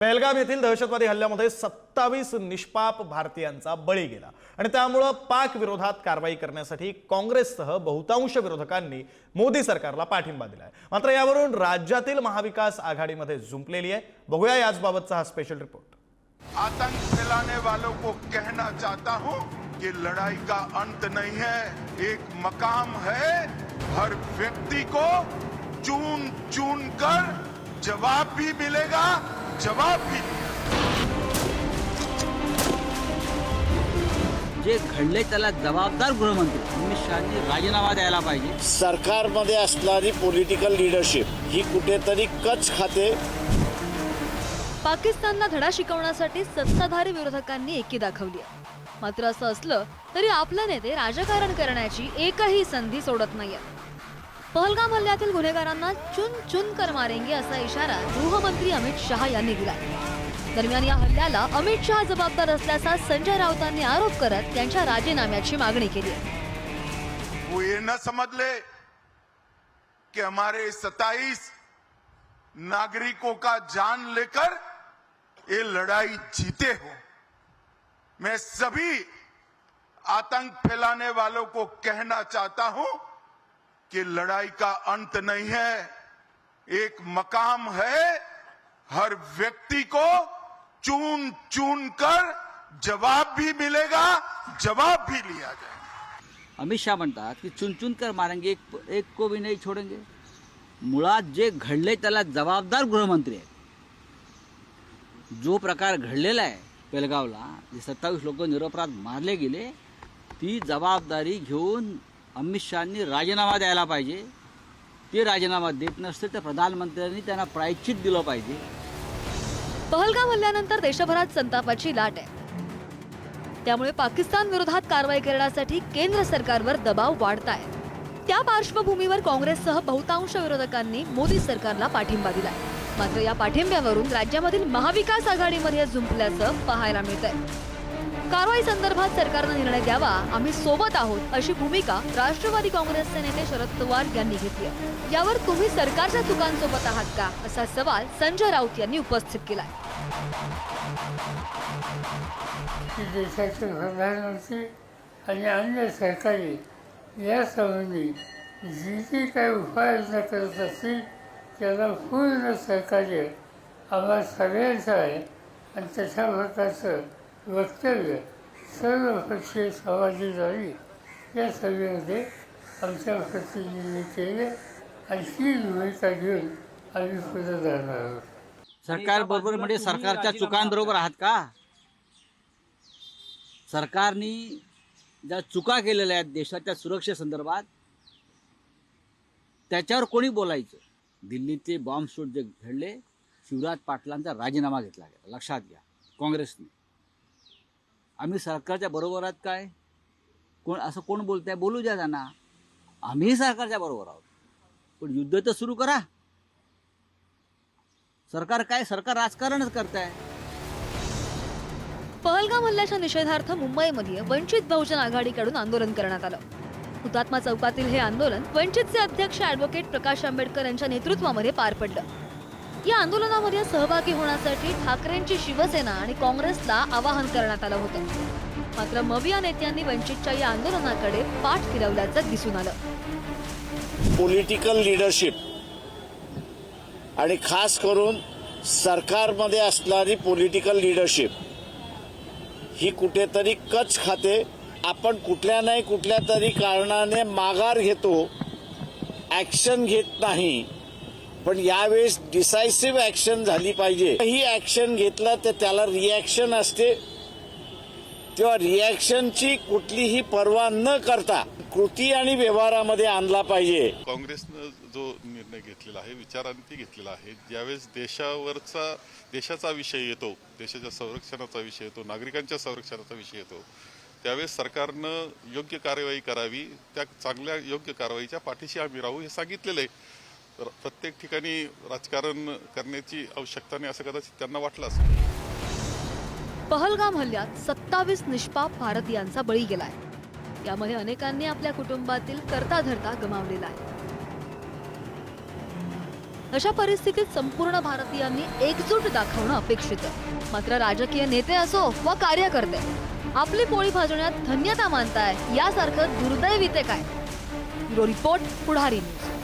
पहलगाम येथील दहशतवादी हल्ल्यामध्ये सत्तावीस निष्पाप भारतीयांचा बळी गेला आणि त्यामुळं पाक विरोधात कारवाई करण्यासाठी काँग्रेससह बहुतांश विरोधकांनी मोदी सरकारला पाठिंबा दिलाय. मात्र यावरून राज्यातील महाविकास आघाडीमध्ये झुंपलेली आहे. बघूया याचबाबतचा हा स्पेशल रिपोर्ट आतंक फैलाने वालों को कहना चाहता हूं कि लड़ाई का अंत नहीं है एक मकाम है। हर व्यक्ति को चून चून कर जवाब भी मिलेगा। जवाब। भी जे घडले त्याला जबाबदार गृहमंत्री अमित शहानी राजीनामा द्यायला पाहिजे. सरकारमध्ये असणारी पॉलिटिकल लिडरशिप ही कुठेतरी कच खाते. पाकिस्तानला धडा शिकवण्यासाठी सत्ताधारी विरोधकांनी एकी दाखवली आहे. मात्र असं असलं तरी आपले नेते राजकारण करण्याची एकही संधी सोडत नाहीये. पहलगाम हल्ल्यातील गुन्हेगारांना चुन चुन कर मारेंगे असा इशारा गृहमंत्री अमित शहा यांनी दिला दरम्यान या हल्ल्याला अमित शहा जबाबदार असल्याचा संजय राऊतांनी आरोप करत त्यांच्या राजीनाम्याची मागणी केली समजले वो ये न कि हमारे 27 नागरिकों का जान लेकर ये लड़ाई जीते हो। मैं सभी आतंक फैलाने वालों को कहना चाहता हूं कि लड़ाई का अंत नहीं है। एक मकाम है हर व्यक्ति को चून चून कर जवाब भी मिलेगा जवाब भी लिया जाएगा। अमित शहा म्हणतात की चुनचुन कर मारेंगे एक, एक को भी नाही छोडेंगे। मुळात जे घडले त्याला जबाबदार गृहमंत्री आहेत जो प्रकार घडलेला आहे पेलगावला जे सत्तावीस लोक निरपराध मारले गेले ती जबाबदारी घेऊन अमित शहानी राजीनामा द्यायला पाहिजे. ते राजीनामा देत नसते तर प्रधानमंत्र्यांनी त्यांना प्रायश्चित दिलं पाहिजे. पहलगाम हल्ल्यानंतर देशभरात संतापाची लाट आहे. त्यामुळे पाकिस्तान विरोधात कारवाई करण्यासाठी केंद्र सरकारवर दबाव वाढत आहे त्या पार्श्वभूमीवर काँग्रेससह बहुतांश विरोधकांनी मोदी सरकारला पाठिंबा दिलाय. मात्र या पाठिंब्यावरून राज्यामधील महाविकास आघाडीमध्ये झुंपल्याचं पाहायला मिळत आहे कारवाई संदर्भात सरकारनं निर्णय द्यावा आम्ही सोबत आहोत अशी भूमिका राष्ट्रवादी काँग्रेसचे नेते शरद पवार यांनी घेतली आहे. यावर तुम्ही सरकारच्या चुकांसोबत आहात का? असा सवाल संजय राऊत यांनी उपस्थित केला देशाचे प्रधानमंत्री आणि अन्य सरकारी यासंबंधी जी जी काही उपाययोजना करत असतील त्याला पूर्ण सहकार्य आम्हाला सगळ्यांचं आहे. आणि तशा प्रकारचं वक्तव्य. सर्वपक्षीय झाली या सभेमध्ये आमच्या प्रतिनिधींनी केले. अशी भूमिका घेऊन आम्ही पुढे जाणार आहोत. सरकार बरोबर म्हणजे सरकारच्या चुकांबरोबर आहात का? सरकारनी ज्या चुका केलेल्या आहेत देशाच्या सुरक्षेसंदर्भात त्याच्यावर कोणी बोलायचं? दिल्लीचे बॉम्बस्फोट जे घडले शिवराज पाटलांचा राजीनामा घेतला गेला. लक्षात घ्या. काँग्रेसने. आम्ही सरकारच्या बरोबर आहात काय? कोण असं कोण बोलतंय? बोलू द्या त्यांना. आम्ही सरकारच्या बरोबर आहोत. पण युद्ध तर सुरू करा. सरकार काय? सरकार राजकारणच करत आहे पहलगाम हल्ल्याच्या निषेधार्थ मुंबईमध्ये वंचित बहुजन आघाडीकडून आंदोलन करण्यात आलं. हुतात्मा चौकातील हे आंदोलन वंचितचे अध्यक्ष ॲडव्होकेट प्रकाश आंबेडकर यांच्या नेतृत्वामध्ये पार पडलं. या आंदोलनामध्ये सहभागी होण्यासाठी ठाकरेंची शिवसेना आणि काँग्रेसला आवाहन करण्यात आलं होतं. मात्र मविया नेत्यांनी वंचितच्या या आंदोलनाकडे पाठ फिरवल्याचं दिसून आलं. पॉलिटिकल लिडरशिप आणि खास करून सरकारमध्ये असणारी पॉलिटिकल लिडरशिप ही कुठेतरी कच खाते. आपण कुठल्या नाही कुठल्या तरी कारणाने माघार घेतो ॲक्शन घेत नाही. पण यावेळेस डिसायसिव्ह ऍक्शन झाली पाहिजे. ही ऍक्शन घेतला तर त्याला रिॲक्शन असते. तेव्हा रिॲक्शनची कुठलीही पर्वा न करता कृती आणि व्यवहारामध्ये आणला पाहिजे. काँग्रेसनं जो निर्णय घेतलेला आहे विचारांती घेतलेला आहे ज्यावेळेस देशावरचा देशाचा विषय येतो देशाच्या संरक्षणाचा विषय येतो नागरिकांच्या संरक्षणाचा विषय येतो त्यावेळेस सरकारनं योग्य कार्यवाही करावी त्या चांगल्या योग्य कारवाईच्या पाठीशी आम्ही राहू हे सांगितलेलं आहे. प्रत्येक ठिकाणी राजकारण करण्याची आवश्यकता नाही असं कदाचित त्यांना वाटलं असेल. पहलगाम हल्ल्यात सत्तावीस निष्पाप भारतीयांचा बळी गेलाय. यामध्ये अनेकांनी आपल्या कुटुंबातील करता धरता गमावलेला आहे. अशा परिस्थितीत संपूर्ण भारतीयांनी एकजूट दाखवणं अपेक्षित आहे. मात्र राजकीय नेते असो वा कार्यकर्ते आपली पोळी भाजण्यात धन्यता मानताय यासारखं दुर्दैवी ते काय? Bureau report Pudhari news.